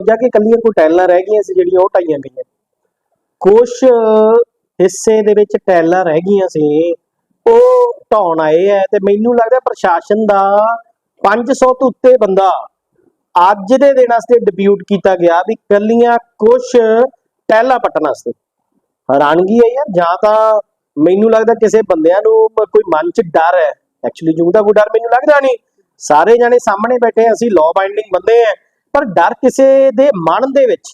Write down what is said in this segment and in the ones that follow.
ਜਾ ਕੇ ਕੱਲੀਆਂ ਕੋਈ ਟੈਲਾਂ ਰਹਿ ਗਈਆਂ ਸੀ ਜਿਹੜੀਆਂ ਉਹ ਢਾਈਆਂ ਗਈਆਂ। ਕੁਝ ਹਿੱਸੇ ਦੇ ਵਿੱਚ ਟੈਲਾਂ ਰਹਿ ਗਈਆਂ ਸੀ। ਉਹ ਢਾਉਣ ਆਏ ਐ ਤੇ ਮੈਨੂੰ ਲੱਗਦਾ ਪ੍ਰਸ਼ਾਸਨ ਦਾ 500 ਤੋਂ ਉੱਤੇ ਬੰਦਾ ਅੱਜ ਦੇ ਦਿਨ ਵਾਸਤੇ ਡਿਪਿਊਟ ਕੀਤਾ ਗਿਆ ਵੀ ਕੱਲੀਆਂ ਕੁਝ ਟੈਲਾਂ ਪੱਟਣ ਵਾਸਤੇ। ਹੈਰਾਨਗੀ ਹੈ ਯਾਰ ਜਾਂ ਤਾਂ ਮੈਨੂੰ ਲੱਗਦਾ ਕਿਸੇ ਬੰਦਿਆਂ ਨੂੰ ਕੋਈ ਮਨ 'ਚ ਡਰ ਹੈ। ਐਕਚੁਅਲੀ ਜੂ ਦਾ ਕੋਈ ਡਰ ਮੈਨੂੰ ਲੱਗਦਾ ਨਹੀਂ। ਸਾਰੇ ਜਾਣੇ ਸਾਹਮਣੇ ਬੈਠੇ ਅਸੀਂ ਲਾਅ ਬਾਈਂਡਿੰਗ ਬੰਦੇ ਆ। ਪਰ ਡਰ ਕਿਸੇ ਦੇ ਮਨ ਦੇ ਵਿੱਚ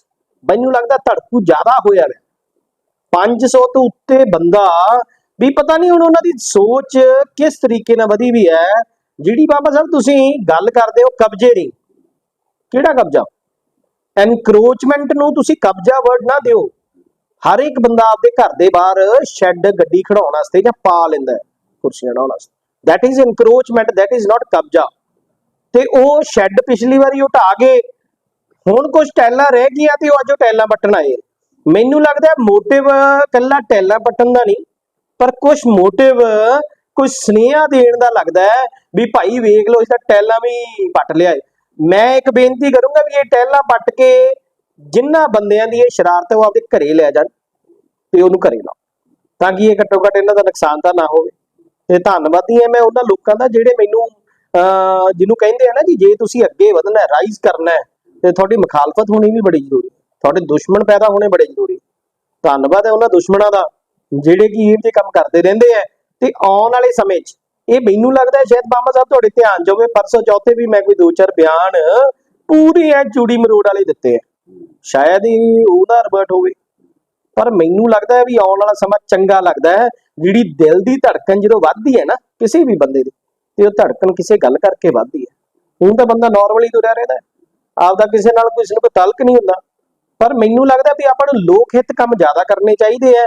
ਮੈਨੂੰ ਲੱਗਦਾ ਧੜਕੂ ਜ਼ਿਆਦਾ ਹੋਇਆ ਹੈ। 500 ਤੋਂ ਉੱਤੇ ਬੰਦਾ ਵੀ ਪਤਾ ਨਹੀਂ ਹੁਣ ਉਹਨਾਂ ਦੀ ਸੋਚ ਕਿਸ ਤਰੀਕੇ ਨਾਲ ਵਧੀ ਵੀ ਹੈ। ਜਿਹੜੀ ਬਾਬਾ ਸਾਹਿਬ ਤੁਸੀਂ ਗੱਲ ਕਰਦੇ ਹੋ ਕਬਜ਼ੇ ਦੀ, ਕਿਹੜਾ ਕਬਜ਼ਾ? ਐਨਕਰੋਚਮੈਂਟ ਨੂੰ ਤੁਸੀਂ ਕਬਜ਼ਾ ਵਰਡ ਨਾ ਦਿਓ। ਹਰ ਇੱਕ ਬੰਦਾ ਆਪਦੇ ਘਰ ਦੇ ਬਾਹਰ ਸ਼ੈੱਡ ਗੱਡੀ ਖੜਾਉਣ ਵਾਸਤੇ ਜਾਂ ਪਾ ਲੈਂਦਾ ਕੁਰਸੀਆਂ ਡਾਉਣ ਵਾਸਤੇ। That is encroachment, that is not ਕਬਜ਼ਾ। ਤੇ ਉਹ ਸ਼ੈੱਡ ਪਿਛਲੀ ਵਾਰੀ ਉਹ ਕੇ ਹੁਣ ਕੁਝ ਟੈਲਾਂ ਰਹਿ ਗਈਆਂ ਤੇ ਉਹ ਅੱਜ ਉਹ ਟੈਲਾਂ ਪੱਟਣ ਆਏ ਮੈਨੂੰ ਲੱਗਦਾ ਮੋਟਿਵ ਕੱਲਾ ਟੈਲਾਂ ਪੱਟਣ ਦਾ ਨਹੀਂ, ਪਰ ਕੁਝ ਮੋਟਿਵ ਕੁਝ ਸੁਨੇਹਾ ਦੇਣ ਦਾ ਲੱਗਦਾ ਹੈ ਵੀ ਭਾਈ ਵੇਖ ਲਓ ਇਸ ਟੈਲਾਂ ਵੀ ਪੱਟ ਲਿਆ ਏ ਮੈਂ ਇੱਕ ਬੇਨਤੀ ਕਰੂੰਗਾ ਵੀ ਇਹ ਟੈਲਾਂ ਪੱਟ ਕੇ ਜਿਨ੍ਹਾਂ ਬੰਦਿਆਂ ਦੀ ਇਹ ਸ਼ਰਾਰਤ ਉਹ ਆਪਦੇ ਘਰੇ ਲੈ ਜਾਣ ਤੇ ਉਹਨੂੰ ਘਰੇ ਲਾਓ, ਤਾਂ ਕਿ ਇਹ ਘੱਟੋ ਘੱਟ ਇਹਨਾਂ ਦਾ ਨੁਕਸਾਨ ਤਾਂ ਨਾ ਹੋਵੇ। ਤੇ ਧੰਨਵਾਦੀ ਹਾਂ ਮੈਂ ਉਹਨਾਂ ਲੋਕਾਂ ਦਾ ਜਿਹੜੇ ਮੈਨੂੰ ਜਿਹਨੂੰ ਕਹਿੰਦੇ ਆ ਨਾ ਜੀ ਜੇ ਤੁਸੀਂ ਅੱਗੇ ਵਧਣਾ ਹੈ ਰਾਈਜ਼ ਕਰਨਾ ਹੈ, ਤੇ ਤੁਹਾਡੀ ਮੁਖਾਲਫਤ ਹੋਣੀ ਵੀ ਬੜੀ ਜ਼ਰੂਰੀ ਤੁਹਾਡੇ ਦੁਸ਼ਮਣ ਪੈਦਾ ਹੋਣੇ ਬੜੇ ਜ਼ਰੂਰੀ ਧੰਨਵਾਦ ਹੈ ਉਹਨਾਂ ਦੁਸ਼ਮਣਾਂ ਦਾ, ਜਿਹੜੇ ਕਿ ਇਹ ਜੇ ਕੰਮ ਕਰਦੇ ਰਹਿੰਦੇ ਆ ਤੇ ਆਉਣ ਵਾਲੇ ਸਮੇਂ 'ਚ। ਇਹ ਮੈਨੂੰ ਲੱਗਦਾ ਹੈ ਸ਼ਾਇਦ ਬਾਬਾ ਸਾਹਿਬ ਤੁਹਾਡੇ ਧਿਆਨ ਜਾਵੇ ਪਰਸੋਂ ਚੌਥੇ ਵੀ ਮੈਂ ਕੋਈ ਦੋ ਚਾਰ ਬਿਆਨ ਪੂਰੇ ਐ ਚੂੜੀ ਮਰੋੜ ਵਾਲੇ ਦਿੱਤੇ ਆ ਸ਼ਾਇਦ ਹੀ ਉਹਦਾ ਰਿਵਰਟ ਹੋਵੇ। ਪਰ ਮੈਨੂੰ ਲੱਗਦਾ ਹੈ ਵੀ ਆਉਣ ਵਾਲਾ ਸਮਾਂ ਚੰਗਾ ਲੱਗਦਾ ਹੈ। ਜਿਹੜੀ ਦਿਲ ਦੀ ਧੜਕਣ ਜਦੋਂ ਵੱਧਦੀ ਹੈ ਨਾ, ਕਿਸੇ ਵੀ ਬੰਦੇ ਦੀ। ਤੇ ਉਹ ਧੜਕਣ ਕਿਸੇ ਗੱਲ ਕਰਕੇ ਵੱਧਦੀ ਹੈ। ਹੁਣ ਤਾਂ ਬੰਦਾ ਨਾਰਮਲੀ ਤੁਰਿਆ ਰਹਿੰਦਾ ਹੈ। ਆਪਦਾ ਕਿਸੇ ਨਾਲ ਕਿਸੇ ਨੂੰ ਕੋਈ ਤਲਕ ਨਹੀਂ ਹੁੰਦਾ। ਪਰ ਮੈਨੂੰ ਲੱਗਦਾ ਵੀ ਆਪਾਂ ਨੂੰ ਲੋਕ ਹਿੱਤ ਕੰਮ ਜ਼ਿਆਦਾ ਕਰਨੇ ਚਾਹੀਦੇ ਆ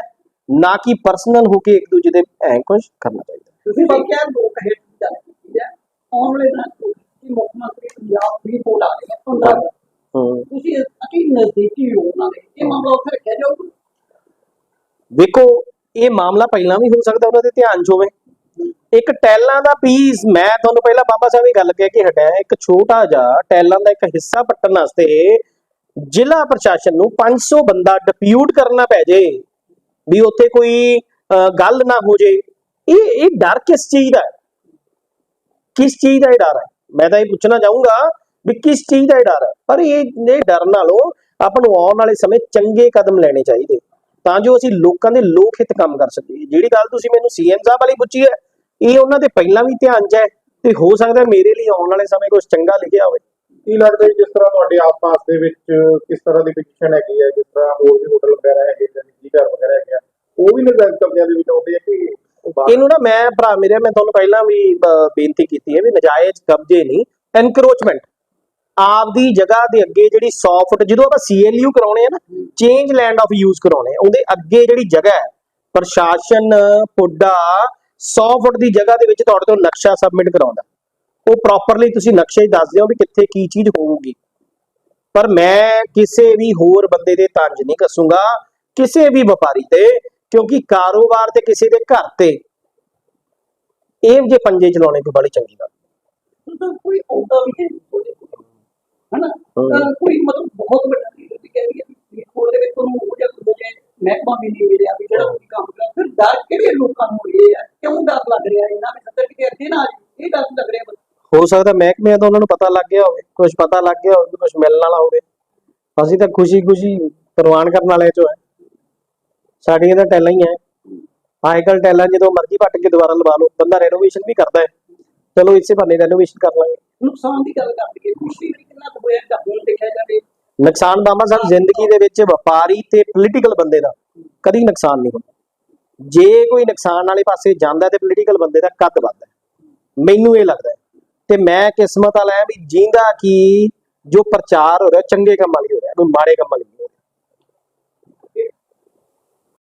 ਨਾ ਕਿ ਪਰਸਨਲ ਹੋ ਕੇ ਇੱਕ ਦੂਜੇ ਦੇ ਐਂ ਕੁਝ ਕਰਨਾ ਚਾਹੀਦਾ। ਤੁਸੀਂ ਦੇਖਿਆ ਲੋਕ ਹਿੱਤ ਦੀ ਗੱਲ ਕੀਤੀ ਹੈ। ਆਉਣ ਵਾਲੇ ਦਿਨਾਂ ਕਿ ਮੁੱਖ ਮੰਤਰੀ ਪੰਜਾਬ ਦੀ ਬੋਲ ਆ ਰਹੀ ਹੈ। ਉਹਨਾਂ ਦਾ ਹੂੰ। ਤੁਸੀਂ ਅਤੀ ਨਜ਼ਦੀਕੀ ਹੋ ਉਹਨਾਂ ਦੇ। ਇਹ ਮਾਮਲਾ ਉੱਥੇ ਰੱਖਿਆ ਜਾਊਗਾ। ਵੇਖੋ ਇਹ ਮਾਮਲਾ ਪਹਿਲਾਂ ਵੀ ਹੋ ਸਕਦਾ ਉਹਨਾਂ ਦੇ ਧਿਆਨ 'ਚ ਹੋਵੇ। ਇੱਕ ਟੈਲਾਂ ਦਾ ਪੀਸ ਮੈਂ ਤੁਹਾਨੂੰ ਪਹਿਲਾਂ ਬਾਬਾ ਸਾਹਿਬ ਇਹ ਗੱਲ ਕਹਿ ਕੇ ਹਟਿਆ, ਇੱਕ ਛੋਟਾ ਜਿਹਾ ਟੈਲਾਂ ਦਾ ਇੱਕ ਹਿੱਸਾ ਪੱਟਣ ਵਾਸਤੇ ਜ਼ਿਲ੍ਹਾ ਪ੍ਰਸ਼ਾਸਨ ਨੂੰ 500 ਬੰਦਾ ਡਿਪਿਊਟ ਕਰਨਾ ਪੈ ਜੇ, ਵੀ ਉੱਥੇ ਕੋਈ ਗੱਲ ਨਾ ਹੋ ਜੇ। ਇਹ ਇਹ ਡਰ ਕਿਸ ਚੀਜ਼ ਦਾ ਕਿਸ ਚੀਜ਼ ਦਾ ਇਹ ਡਰ ਹੈ? ਮੈਂ ਤਾਂ ਇਹ ਪੁੱਛਣਾ ਚਾਹੂੰਗਾ ਵੀ ਕਿਸ ਚੀਜ਼ ਦਾ ਇਹ ਡਰ ਹੈ? ਪਰ ਇਹ ਇਹ ਡਰ ਨਾਲੋਂ ਆਪਾਂ ਨੂੰ ਆਉਣ ਵਾਲੇ ਸਮੇਂ ਚੰਗੇ ਕਦਮ ਲੈਣੇ ਚਾਹੀਦੇ। ਤਾਂ ਜੋ ਅਸੀਂ ਲੋਕਾਂ ਦੇ ਲੋਕ ਹਿੱਤ ਕੰਮ ਕਰ ਸਕੀਏ। ਜਿਹੜੀ ਗੱਲ ਤੁਸੀਂ ਮੈਨੂੰ ਸੀਐਮ ਸਾਹਿਬ ਵਾਲੀ ਪੁੱਛੀ ਹੈ ਇਹ ਉਹਨਾਂ ਦੇ ਪਹਿਲਾਂ ਵੀ ਧਿਆਨ 'ਚ ਹੈ ਤੇ ਹੋ ਸਕਦਾ ਮੇਰੇ ਲਈ ਆਉਣ ਵਾਲੇ ਸਮੇਂ ਕੁਝ ਚੰਗਾ ਲਿਖਿਆ ਹੋਵੇ। ਕੀ ਲੱਗਦਾ ਜੀ ਜਿਸ ਤਰ੍ਹਾਂ ਤੁਹਾਡੇ ਆਸ-ਪਾਸ ਦੇ ਵਿੱਚ ਕਿਸ ਤਰ੍ਹਾਂ ਦੀ ਪੋਜੀਸ਼ਨ ਹੈਗੀ ਹੈ ਜਿਸ ਤਰ੍ਹਾਂ ਹੋਰ ਵੀ ਹੋਟਲ ਵਗੈਰਾ ਹੈਗੇ ਜਾਂ ਨਿੱਜੀ ਘਰ ਵਗੈਰਾ ਹੈਗੇ ਉਹ ਵੀ ਨਜਾਇਜ਼ ਕਬਜ਼ਿਆਂ ਦੇ ਵਿੱਚ ਆਉਂਦੇ ਆ ਕਿ ਇਹਨੂੰ ਨਾ ਮੈਂ ਭਰਾ ਮੇਰੇ ਮੈਂ ਤੁਹਾਨੂੰ ਪਹਿਲਾਂ ਵੀ ਬੇਨਤੀ ਕੀਤੀ ਹੈ ਵੀ ਨਜਾਇਜ਼ ਕਬਜ਼ੇ ਨਹੀਂ ਐਨਕਰੋਚਮੈਂਟ ਆਪਦੀ ਜਗ੍ਹਾ ਦੇ ਅੱਗੇ ਜਿਹੜੀ 100 ਫੁੱਟ ਜਦੋਂ ਆਪਾਂ ਸੀਐਲਯੂ ਕਰਾਉਣੇ ਆ ਨਾ ਚੇਂਜ ਲੈਂਡ ਆਫ ਯੂਜ਼ ਕਰਾਉਣੇ ਆ, ਉਹਦੇ ਅੱਗੇ ਜਿਹੜੀ ਜਗ੍ਹਾ ਹੈ ਪ੍ਰਸ਼ਾਸਨ ਪੁੱਡਾ 100 ਫੁੱਟ ਦੀ ਜਗ੍ਹਾ ਦੇ ਵਿੱਚ ਤੁਹਾਡੇ ਤੋਂ ਨਕਸ਼ਾ ਸਬਮਿਟ ਕਰਾਉਂਦਾ। ਉਹ ਪ੍ਰੋਪਰਲੀ ਤੁਸੀਂ ਨਕਸ਼ੇ 'ਚ ਦੱਸ ਦਿਓ ਵੀ ਕਿੱਥੇ ਕੀ ਚੀਜ਼ ਹੋਊਗੀ। ਪਰ ਮੈਂ ਕਿਸੇ ਵੀ ਹੋਰ ਬੰਦੇ ਦੇ ਤੰਜ ਨਹੀਂ ਕੱਸੂੰਗਾ ਕਿਸੇ ਵੀ ਵਪਾਰੀ ਤੇ ਕਿਉਂਕਿ ਕਾਰੋਬਾਰ ਤੇ ਕਿਸੇ ਦੇ ਘਰ ਤੇ ਇਹ ਜੇ ਪੰਜੇ ਚਲਾਉਣੇ ਕੋਈ ਬੜੀ ਚੰਗੀ ਗੱਲ। ਤਾਂ ਕੋਈ ਆਉਂਦਾ ਵੀ ਹੈ ਉਹਦੇ ਕੋਲ ਹਨਾ? ਤਾਂ ਕੋਈ ਮਤਲਬ ਬਹੁਤ ਵੱਡਾ ਲੀਡਰ ਵੀ ਕਹਿ ਰਹੀ ਹੈ ਕੋਲ ਦੇ ਵਿੱਚ ਤੁਹਾਨੂੰ ਉਹ ਜਿਹਾ ਕੋਈ ਜੇ ਮਹਿਕਮਾ ਵੀ ਨਹੀਂ ਮਿਲਿਆ ਵੀ ਜਿਹੜਾ ਕੋਈ ਕੰਮ ਕਰਾ ਫਿਰ ਡਰ ਕਿਹੜੇ ਲੋਕਾਂ ਨੂੰ ਇਹ ਹੈ ਕਿਉਂ ਡਰ ਲੱਗ ਰਿਹਾ ਇਹਨਾਂ ਦੇ ਸੱਤਰ ਕਿ ਅੱਗੇ ਨਾ ਆ ਜਾਏ। ਇਹ ਡਰ ਲੱਗ ਰਿਹਾ ਹੋ ਸਕਦਾ ਮਹਿਕਮੇ ਤੋਂ ਉਹਨਾਂ ਨੂੰ ਪਤਾ ਲੱਗ ਗਿਆ ਹੋਵੇ ਕੁਝ ਪਤਾ ਲੱਗ ਗਿਆ ਹੋਵੇ ਕੁਝ ਮਿਲਣ ਵਾਲਾ ਹੋਵੇ। ਅਸੀਂ ਤਾਂ ਖੁਸ਼ੀ-ਖੁਸ਼ੀ ਪ੍ਰਵਾਨ ਕਰਨ ਵਾਲੇ ਚੋਂ ਹੈ। ਸਾਡੀਆਂ ਤਾਂ ਟੈਲਾਂ ਹੀ ਹੈ। ਆਈਕਲ ਟੈਲਾਂ ਜਦੋਂ ਮਰਜ਼ੀ ਪੱਟ ਕੇ ਦੁਬਾਰਾ ਲਵਾ ਲਓ ਬੰਦਾ ਰੈਨੋਵੇਸ਼ਨ ਵੀ ਕਰਦਾ ਹੈ। ਚਲੋ ਇਸੇ ਬਹਾਨੇ ਰੈਨੋਵੇਸ਼ਨ ਕਰ ਲਾਂਗੇ। ਨੁਕਸਾਨ ਦੀ ਗੱਲ ਕਰ ਲਈਏ ਪਿਛਲੀ ਵਾਰੀ ਕਿੰਨਾ ਕੁ ਹੋਇਆ ਜਾਂ ਹੁਣ ਦੇਖਿਆ ਜਾਵੇ। ਨੁਕਸਾਨ ਬਾਬਾ ਸਾਹਿਬ ਜ਼ਿੰਦਗੀ ਦੇ ਵਿੱਚ ਵਪਾਰੀ ਤੇ ਪੋਲੀਟੀਕਲ ਬੰਦੇ ਦਾ ਕਦੀ ਨੁਕਸਾਨ ਨਹੀਂ ਹੁੰਦਾ ਜੇ ਕੋਈ ਨੁਕਸਾਨ ਵਾਲੇ ਪਾਸੇ ਜਾਂਦਾ ਤੇ ਪੋਲੀਟੀਕਲ ਬੰਦੇ ਦਾ ਕੱਦ ਵੱਧਦਾ ਮੈਨੂੰ ਇਹ ਲੱਗਦਾ ਤੇ ਮੈਂ ਕਿਸਮਤ ਵਾਲਾ ਹਾਂ ਵੀ ਜਿੰਦਾ ਕੀ ਜੋ ਪ੍ਰਚਾਰ ਹੋ ਰਿਹਾ, ਚੰਗੇ ਕੰਮਾਂ ਲਈ ਹੋ ਰਿਹਾ, ਕੋਈ ਮਾੜੇ ਕੰਮਾਂ ਲਈ ਹੋ ਰਿਹਾ